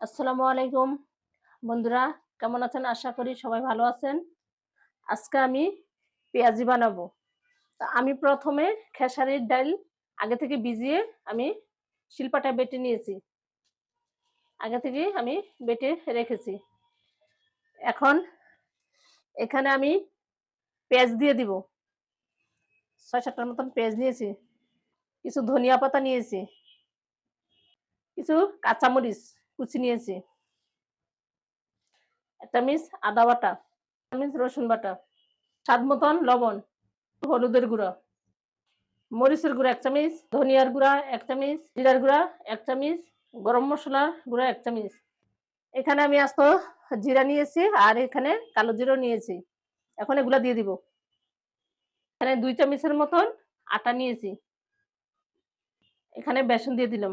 আসসালামু আলাইকুম। বন্ধুরা, কেমন আছেন? আশা করি সবাই ভালো আছেন। আজকে আমি পেঁয়াজি বানাবো। তা আমি প্রথমে খেসারির ডাল আগে থেকে ভিজিয়ে আমি শিলপাটা বেটে নিয়েছি। আগে থেকে আমি বেটে রেখেছি। এখন এখানে আমি পেঁয়াজ দিয়ে দিব। ছয় সাতটার মতন পেঁয়াজ নিয়েছি। কিছু ধনিয়া পাতা নিয়েছি। কিছু কাঁচামরিচ। কুচি নিয়েছি। এক চামচ আদা বাটা চামচ রসুন বাটা, স্বাদ মতন লবণ, হলুদের গুঁড়া, মরিচের গুঁড়া এক চামচ, ধনিয়ার গুঁড়া এক চামচ, জিরার গুঁড়া এক চামচ, গরম মশলার গুঁড়া এক চামচ। এখানে আমি আস্ত জিরা নিয়েছি আর এখানে কালো জিরো নিয়েছি। এখন এগুলা দিয়ে দিব। এখানে দুই চামচের মতন আটা নিয়েছি। এখানে বেসন দিয়ে দিলাম।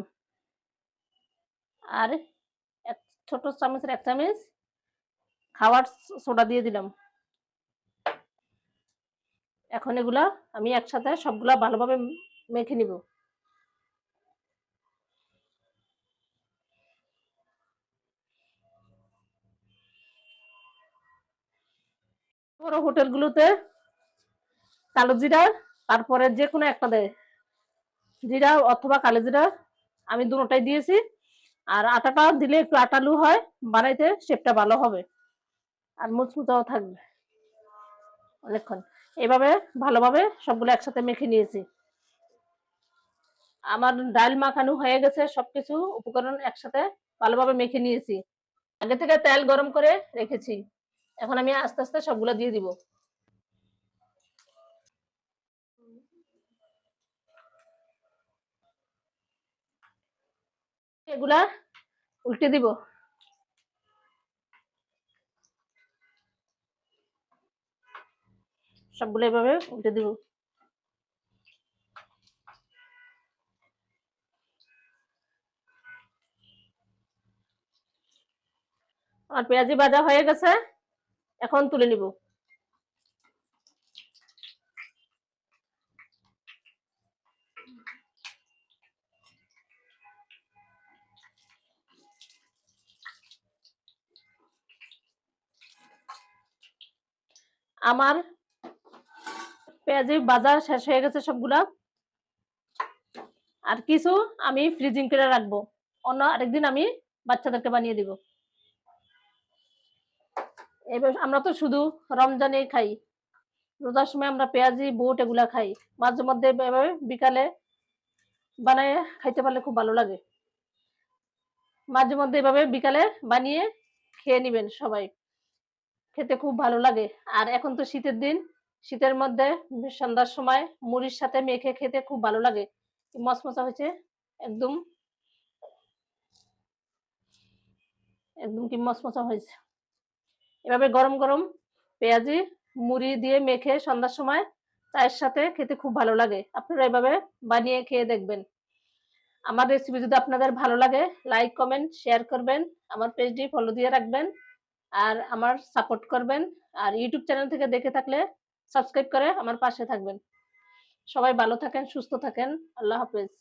আর ছোট চামচের এক চামচ খাওয়ার সোডা দিয়ে দিলাম। এখন এগুলা আমি একসাথে সবগুলা ভালোভাবে মেখে নিব। বড় হোটেলগুলোতে কালো জিরা, তারপরে যে কোনো একটা দেয় জিরা অথবা কালো জিরা আমি দুটোটাই দিয়েছি। আর আটাটা দিলে একটু আটালু হয়, বানাইতে শেপটা ভালো হবে। আর মুচমুচাও থাকবে। অনেকক্ষণ। এভাবে ভালোভাবে সবগুলো একসাথে মেখে নিয়েছি। আমার ডাল মাখানো হয়ে গেছে, সবকিছু উপকরণ একসাথে ভালোভাবে মেখে নিয়েছি। আগে থেকে তেল গরম করে রেখেছি। এখন আমি আস্তে আস্তে সবগুলো দিয়ে দিব। এগুলা উল্টে দিব। সবগুলো এভাবে উল্টে দিব। আর পেঁয়াজি ভাজা হয়ে গেছে, এখন তুলে নিব। আমার পেঁয়াজি বাজার শেষ হয়ে গেছে সবগুলা। আর কিছু আমি ফ্রিজিং করে রাখব। অন্য আরেকদিন আমি বাচ্চাদেরকে বানিয়ে দিব। এবার আমরা তো শুধু রমজানে খাই। রোজার সময় আমরা পেঁয়াজি, বুট এগুলা খাই। মাঝে মধ্যে এভাবে বিকালে বানিয়ে খাইতে পারলে খুব ভালো লাগে। মাঝে মধ্যে এভাবে বিকালে বানিয়ে খেয়ে নিবেন সবাই। খেতে খুব ভালো লাগে। আর এখন তো শীতের দিন। শীতের মধ্যে সন্ধ্যার সময় মুড়ির সাথে মেখে খেতে খুব ভালো লাগে। মশমশা হয়েছে একদম। একদম কি মশমশা হয়েছে। এভাবে গরম গরম পেঁয়াজি, মুড়ি দিয়ে মেখে সন্ধ্যার সময় চায়ের সাথে খেতে খুব ভালো লাগে। আপনারা এভাবে বানিয়ে খেয়ে দেখবেন। আমার রেসিপি যদি আপনাদের ভালো লাগে লাইক কমেন্ট শেয়ার করবেন। আমার পেজটি ফলো দিয়ে রাখবেন। আর আমার সাপোর্ট করবেন। আর ইউটিউব চ্যানেল থেকে দেখে থাকলে সাবস্ক্রাইব করে আমার পাশে থাকবেন। সবাই ভালো থাকেন, সুস্থ থাকেন। আল্লাহ হাফেজ।